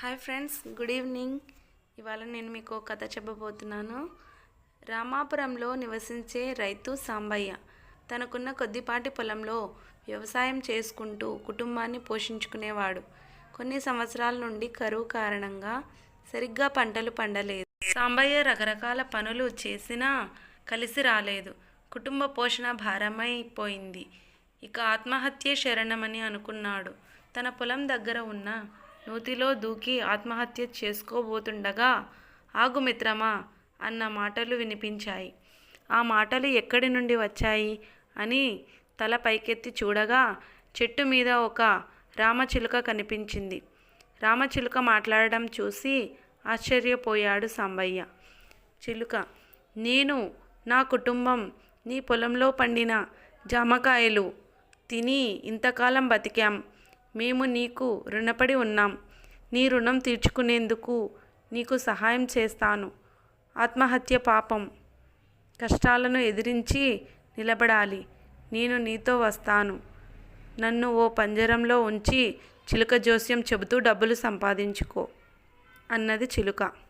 Hi friends good evening ఇవాళ నేను మీకు ఒక కథ చెప్పబోతున్నాను. రామాపురంలో నివసించే రైతు సాంబయ్య తనకున్న కొద్దిపాటి పొలంలో వ్యవసాయం చేసుకుంటూ కుటుంబాన్ని పోషించుకునేవాడు. కొన్ని సంవత్సరాల నుండి కరువు కారణంగా సరిగ్గా పంటలు పండలేదు. సాంబయ్య రకరకాల పనులు చేసినా కలిసి రాలేదు. కుటుంబ పోషణ భారమైపోయింది. ఇక ఆత్మహత్యే శరణమని అనుకున్నాడు. తన పొలం దగ్గర ఉన్న నూతిలో దూకి ఆత్మహత్య చేసుకోబోతుండగా ఆగు మిత్రమా అన్న మాటలు వినిపించాయి. ఆ మాటలు ఎక్కడి నుండి వచ్చాయి? అని తల పైకెత్తి చూడగా చెట్టు మీద ఒక రామచిలుక కనిపించింది. రామచిలుక మాట్లాడడం చూసి ఆశ్చర్యపోయాడు సాంబయ్య. చిలుక నేను నా కుటుంబం నీ పొలంలో పండిన జామకాయలు తిని ఇంతకాలం బతికాం. మేము నీకు రుణపడి ఉన్నాం. నీ రుణం తీర్చుకునేందుకు నీకు సహాయం చేస్తాను. ఆత్మహత్య పాపం. కష్టాలను ఎదిరించి నిలబడాలి. నేను నీతో వస్తాను. నన్ను ఓ పంజరంలో ఉంచి చిలుక జోస్యం చెబుతూ డబ్బులు సంపాదించుకో అన్నది చిలుక.